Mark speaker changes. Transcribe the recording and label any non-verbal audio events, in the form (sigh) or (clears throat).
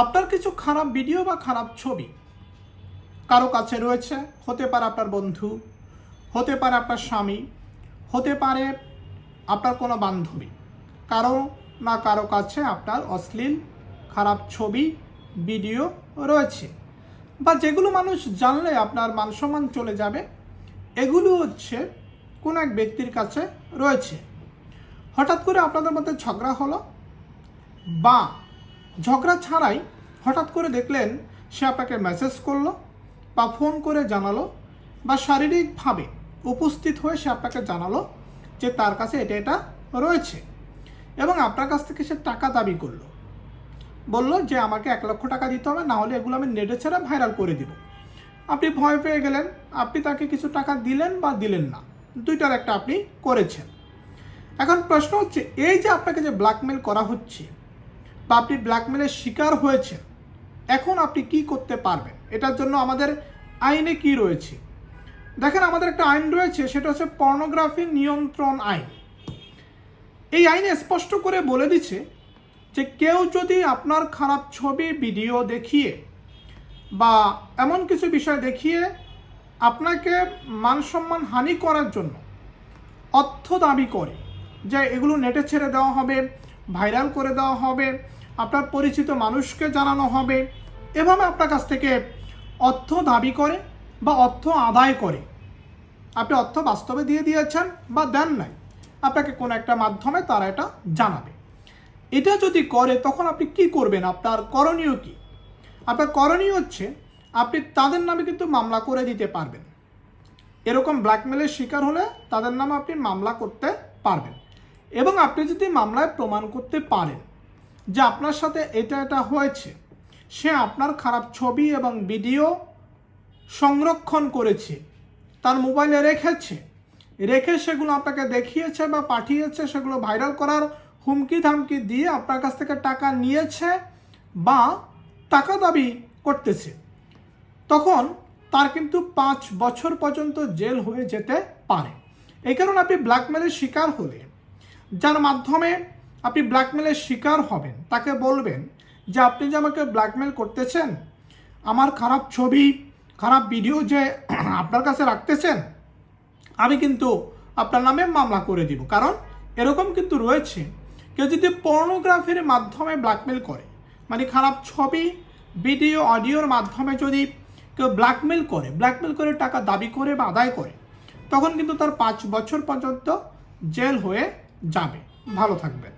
Speaker 1: আপনার কিছু খারাপ ভিডিও বা খারাপ ছবি কারও কাছে রয়েছে? হতে পারে আপনার বন্ধু, হতে পারে আপনার স্বামী, হতে পারে আপনার কোনো বান্ধবী। কারও না কারও কাছে আপনার অশ্লীল, খারাপ ছবি ভিডিও রয়েছে। বা যেগুলো মানুষ জানলে আপনার মান সম্মান চলে যাবে, এগুলো হচ্ছে কোনো এক ব্যক্তির কাছে রয়েছে। হঠাৎ করে আপনাদের মধ্যে ঝগড়া হলো বা ঝগড়া ছাড়াই হঠাৎ করে দেখলেন সে আপনাকে মেসেজ করল বা ফোন করে জানালো বা শারীরিকভাবে উপস্থিত হয়ে সে আপনাকে জানালো যে তার কাছে এটা এটা রয়েছে এবং আপনার কাছ থেকে সে টাকা দাবি করল। বলল যে আমাকে এক লক্ষ টাকা দিতে হবে, না হলে এগুলো আমি নেটে ছেড়ে ভাইরাল করে দিব। আপনি ভয় পেয়ে গেলেন, আপনি তাকে কিছু টাকা দিলেন বা দিলেন না, দুইটার একটা আপনি করেছেন। এখন প্রশ্ন হচ্ছে, এই যে আপনাকে যে ব্ল্যাকমেল করা হচ্ছে বা আপনি ব্ল্যাকমেলের শিকার হয়েছেন। এখন আপনি কি করতে পারবেন? এটার জন্য আমাদের আইনে কি রয়েছে? দেখেন, আমাদের একটা আইন রয়েছে, সেটা হচ্ছে পর্নোগ্রাফি নিয়ন্ত্রণ আইন। এই আইনে স্পষ্ট করে বলে দিচ্ছে যে কেউ যদি আপনার খারাপ ছবি, ভিডিও দেখিয়ে বা এমন কিছু বিষয় দেখিয়ে আপনাকে মান সম্মান হানি করার জন্য অর্থ দাবি করে যে এগুলো নেটে ছেড়ে দেওয়া হবে, ভাইরাল করে দেওয়া হবে আপনার পরিচিত মানুষকে জানানো হবে। এভাবে আপনার কাছ থেকে অর্থ দাবি করে বা অর্থ আদায় করে। আপনি অর্থ বাস্তবে দিয়ে দিয়েছেন বা দেন নাই। আপনাকে কোনো একটা মাধ্যমে তারা এটা জানাবে। এটা যদি করে, তখন আপনি কি করবেন? আপনার করণীয় কি? আপনার করণীয় হচ্ছে, আপনি তাদের নামে কিন্তু মামলা করে দিতে পারবেন। এরকম ব্ল্যাকমেলের শিকার হলে তাদের নামে আপনি মামলা করতে পারবেন। এবং আপনি যদি মামলায় প্রমাণ করতে পারেন যে আপনার সাথে এটা এটা হয়েছে। সে আপনার খারাপ ছবি এবং ভিডিও সংরক্ষণ করেছে। তার মোবাইলে রেখেছে। রেখে সেগুলো আপনাকে দেখিয়েছে বা পাঠিয়েছে, সেগুলো ভাইরাল করার হুমকি ধামকি দিয়ে আপনার কাছ থেকে টাকা নিয়েছে বা টাকা দাবি করতেছে। তখন তার কিন্তু পাঁচ বছর পর্যন্ত জেল হয়ে যেতে পারে। এই কারণে আপনি ব্ল্যাকমেলের শিকার হলে, যার মাধ্যমে আপনি ব্ল্যাকমেলের শিকার হবেন। তাকে বলবেন যে, আপনি যে আমাকে ব্ল্যাকমেল করতেছেন, আমার খারাপ ছবি, খারাপ ভিডিও যে (clears throat) আপনার কাছে রাখতেছেন, আমি কিন্তু আপনার নামে মামলা করে দিব। কারণ এরকম কিন্তু রয়েছে। কেউ যদি পর্নোগ্রাফির মাধ্যমে ব্ল্যাকমেল করে মানে খারাপ ছবি ভিডিও অডিওর মাধ্যমে যদি কেউ ব্ল্যাকমেল করে ব্ল্যাকমেল করে টাকা দাবি করে বা আদায় করে, তখন কিন্তু তার পাঁচ বছর পর্যন্ত জেল হয়ে যাবে। ভালো থাকবেন।